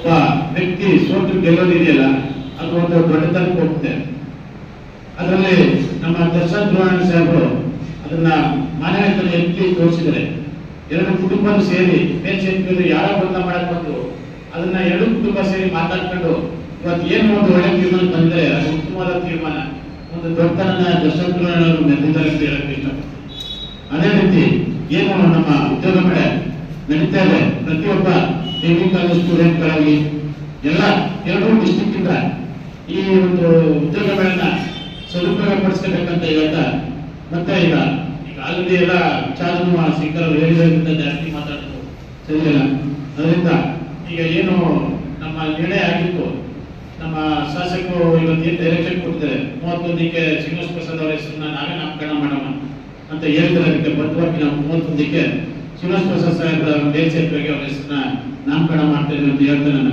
ಒಬ್ಬ ವ್ಯಕ್ತಿ ಸೋತು ಗೆಲ್ಲೋದಿದೆಯಲ್ಲ, ಅದು ಒಂದು ದೊಡ್ಡತನಕ್ಕೆ ಹೋಗುತ್ತೆ ಅದರಲ್ಲಿ ನಮ್ಮ ದರ್ಶನ್ ಸಾಹೇಬರು ಅದನ್ನ ಮಾನವೀಯತೆ ಎತ್ತಿ ತೋರಿಸಿದರೆ ಎರಡು ಕುಟುಂಬ ಸೇರಿ ಮೇಲ್ಸೇತುವೆಯಲ್ಲಿ ಯಾರೋ ಬಂದ ಮಾಡಕ್ ಬಂದು ಅದನ್ನ ಎರಡು ಕುಟುಂಬ ಸೇರಿ ಮಾತಾಡ್ಕೊಂಡು ಇವತ್ತು ಏನು ಒಂದು ಒಳ್ಳೆ ತೀರ್ಮಾನ ಬಂದ್ರೆ ಅದು ಉತ್ತಮವಾದ ತೀರ್ಮಾನ, ಒಂದು ದೊಡ್ಡತನ ದರ್ಶನ್ ಧ್ರುವಣ್ಣ ಅವರು ಅದೇ ರೀತಿ, ಏನು ನಮ್ಮ ಉದ್ಯೋಗ ಮೇಳ ನಡೀತಾ ಇದೆ. ಪ್ರತಿಯೊಬ್ಬ ಡಿಗ್ರಿ ಕಾಲೇಜ್ ಸ್ಟೂಡೆಂಟ್ಗಳಾಗಿ ಎಲ್ಲ ಎರಡೂ ಡಿಸ್ಟಿಕ್ ಇಂದ ಈ ಒಂದು ಉದ್ಯೋಗಗಳನ್ನ ಸದುಪಯೋಗ ಪಡಿಸ್ಕೋಬೇಕಂತ ಹೇಳ್ತಾ ಮತ್ತೆ ಈಗ ಆಲ್ರೆಡಿ ಎಲ್ಲ ಚಾಲನು ಸಿಕ್ಕರು ಹೇಳಿದ್ರಿಂದ ಜಾಸ್ತಿ ಮಾತಾಡೋದು ಸರಿಯಲ್ಲ? ಅದರಿಂದ ಈಗ ಏನು ನಮ್ಮ ನಿರ್ಣಯ ಆಗಿತ್ತು. ನಮ್ಮ ಶಾಸಕರು ಇವತ್ತು ಏನು ಡೈರೆಕ್ಷನ್ ಕೊಡ್ತಾರೆ ಮೂವತ್ತೊಂದಕ್ಕೆ ಶ್ರೀನಿವಾಸ ಪ್ರಸಾದ್ ಅವರ ಹೆಸರನ್ನ ನಾವೇ ನಾಮಕರಣ ಮಾಡೋಣ ಅಂತ ಹೇಳ್ತಾರೆ. ಅದಕ್ಕೆ ಬದ್ಧವಾಗಿ ನಾವು ಮೂವತ್ತೊಂದಕ್ಕೆ ಶ್ರೀನಿವಾಸ ಪ್ರಸಾದ್ ಸಾಹೇಬ್ರ ಮೇಲ್ಸೇತುವೆಗೆ ಅವರ ಹೆಸರನ್ನ ನಾಮಕರಣ ಮಾಡ್ತೇವೆ ಅಂತ ಹೇಳ್ತಾ ನನ್ನ